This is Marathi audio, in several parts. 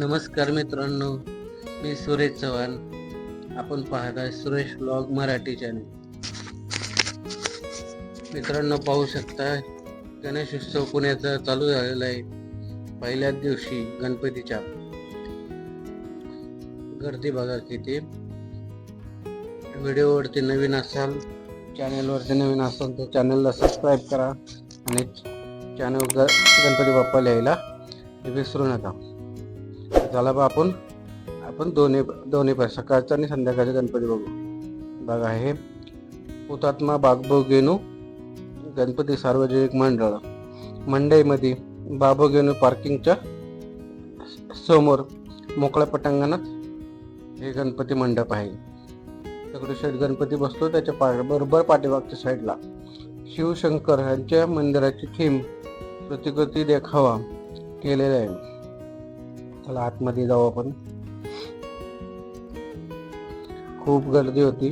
नमस्कार मित्रांनो मी सुरेश चव्हाण. आपण पाहत आहे सुरेश ब्लॉग मराठी चॅनल मित्रांनो पाहू शकता गणेश उत्सव पुण्याचा चालू झालेला आहे. पहिल्याच दिवशी गणपतीच्या गर्दी बघा किती. व्हिडिओवरती नवीन असाल चॅनेलवरती नवीन असाल तर चॅनलला सबस्क्राईब करा आणि चॅनल गणपती बाप्पा लिहायला विसरू नका. झाला बा आपण आपण दोन्ही दोन्ही पण सकाळचा आणि संध्याकाळचा गणपती बघू. बाग आहे हुतात्मा बागबोगेनू गणपती सार्वजनिक मंडळ. मंडईमध्ये बाबोगेनू पार्किंगच्या समोर मोकळ्या पटांगणात हे गणपती मंडप आहे. दगडूशेठ गणपती बसतो त्याच्या पा बरोबर पाठीमागच्या साईडला. शिवशंकर यांच्या मंदिराची थीम प्रतिकृती देखावा केलेला आहे. चला आतमध्ये जाऊ आपण खूप गर्दी होती.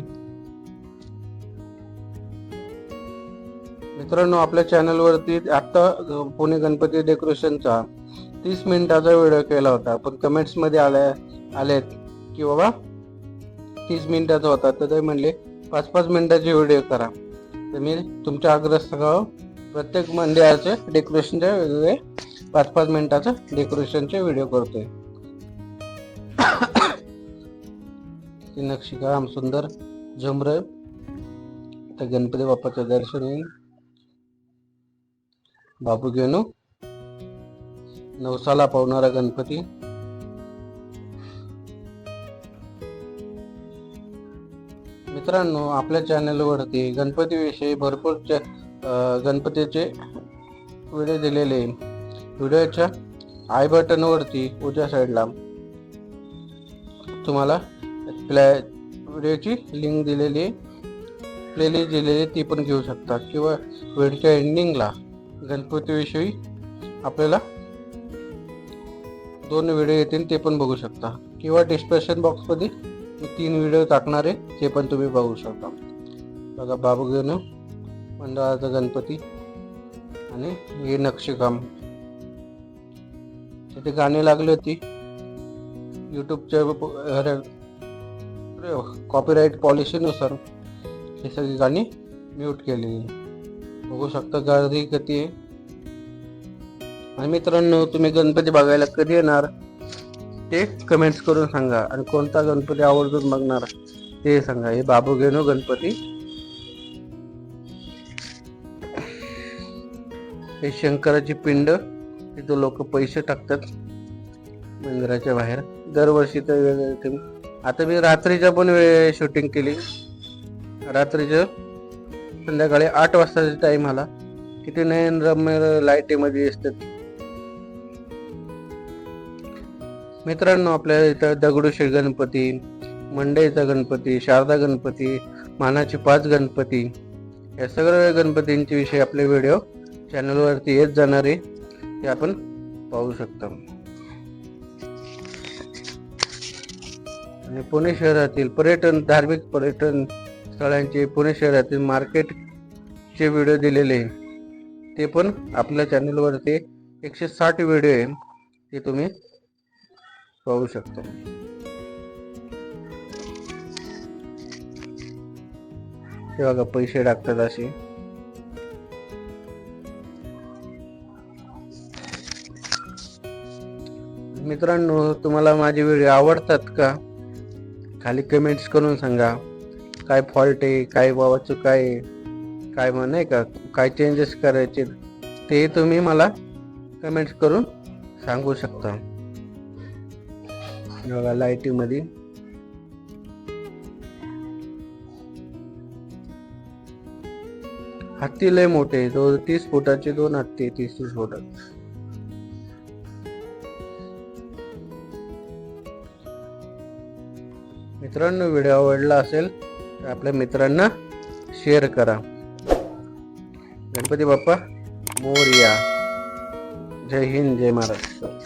मित्रांनो आपल्या चॅनलवरती आता पुणे गणपती डेकोरेशनचा तीस मिनिटाचा व्हिडिओ केला होता. पण कमेंट्समध्ये आल्या आलेत की बाबा तीस मिनिटाचा होता. तर ते म्हणले पाच पाच मिनिटाचे व्हिडिओ करा. तर मी तुमच्या आग्रह प्रत्येक मंदिराचे डेकोरेशनचे वेगवेगळे पाच पाच मिनिटाचं डेकोरेशनचे व्हिडिओ करतोय. ती नक्षीकाम सुंदर झुमर तर गणपती बाप्पाचं दर्शन येईल. बाबू घेणू नवसाला पावणारा गणपती. मित्रांनो आपल्या चॅनलवरती गणपतीविषयी भरपूर च- गणपतीचे व्हिडिओ दिलेले. व्हिडिओच्या आय बटनवरती उजव्या साईडला तुम्हाला प्लॅ व्हिडिओची लिंक दिलेली आहे. प्लेलिस्ट दिलेली आहे, ती पण घेऊ शकता. किंवा व्हिडिओच्या एंडिंगला गणपतीविषयी आपल्याला दोन व्हिडिओ येतील ते पण बघू शकता. किंवा डिस्क्रिप्शन बॉक्समध्ये मी तीन व्हिडिओ टाकणार आहे ते पण तुम्ही बघू शकता. बघा बाबू घेऊन मंडळाचा गणपती आणि हे नक्षीकाम. तिथे गाणी लागली होती. यूट्यूबच्या कॉपीराईट पॉलिसीनुसार ही सगळी गाणी म्यूट केलेली. बघू शकता गर्दी किती आहे. आणि मित्रांनो तुम्ही गणपती बघायला कधी येणार? ते कमेंट्स करून सांगा. आणि कोणता गणपती आवर्जून बघणार ते सांगा. हे बाबू घेणू गणपती. हे शंकराची पिंड. तिथं लोक पैसे टाकतात मंदिराच्या बाहेर. दरवर्षी तर वेगवेगळे आता मी रात्रीच्या पण वेळ शूटिंग केली. रात्रीचं संध्याकाळी आठ वाजताचा टाइम आला. किती नयन रम्य लाईटीमध्ये असतात मित्रांनो आपल्या इथं दगडूशेठ गणपती मंडईचा गणपती शारदा गणपती मानाचे पाच गणपती या सगळ्या गणपतींचे विषयी आपले व्हिडिओ चॅनलवरती येत जाणार हे ते आपण पाहू शकता. आणि पुणे शहरातील पर्यटन धार्मिक पर्यटन स्थळांचे पुणे शहरातील मार्केटचे व्हिडिओ दिलेले आहे. ते पण आपल्या चॅनलवरती एकशे साठ व्हिडिओ आहे. ते तुम्ही पाहू शकता. हे बघा पैसे टाकतात असे. मित्रांनो तुम्हाला माझे व्हिडिओ आवडतात का? खाली कमेंट्स करून सांगा. काय फॉल्ट आहे? काय बाबा चुका आहे? काय म्हण नाही का? काय चेंजेस करायचे? ते तुम्ही मला कमेंट्स करून सांगू शकता. बघा लाईटीमध्ये हत्ती लय मोठे दोन तीस फुटाचे दोन हत्ती तीस तीस फुटाचे. मित्रांनो व्हिडिओ आवडला असेल तर आपल्या मित्रांना शेअर करा. गणपती बाप्पा मोरया. जय हिंद जय महाराष्ट्र.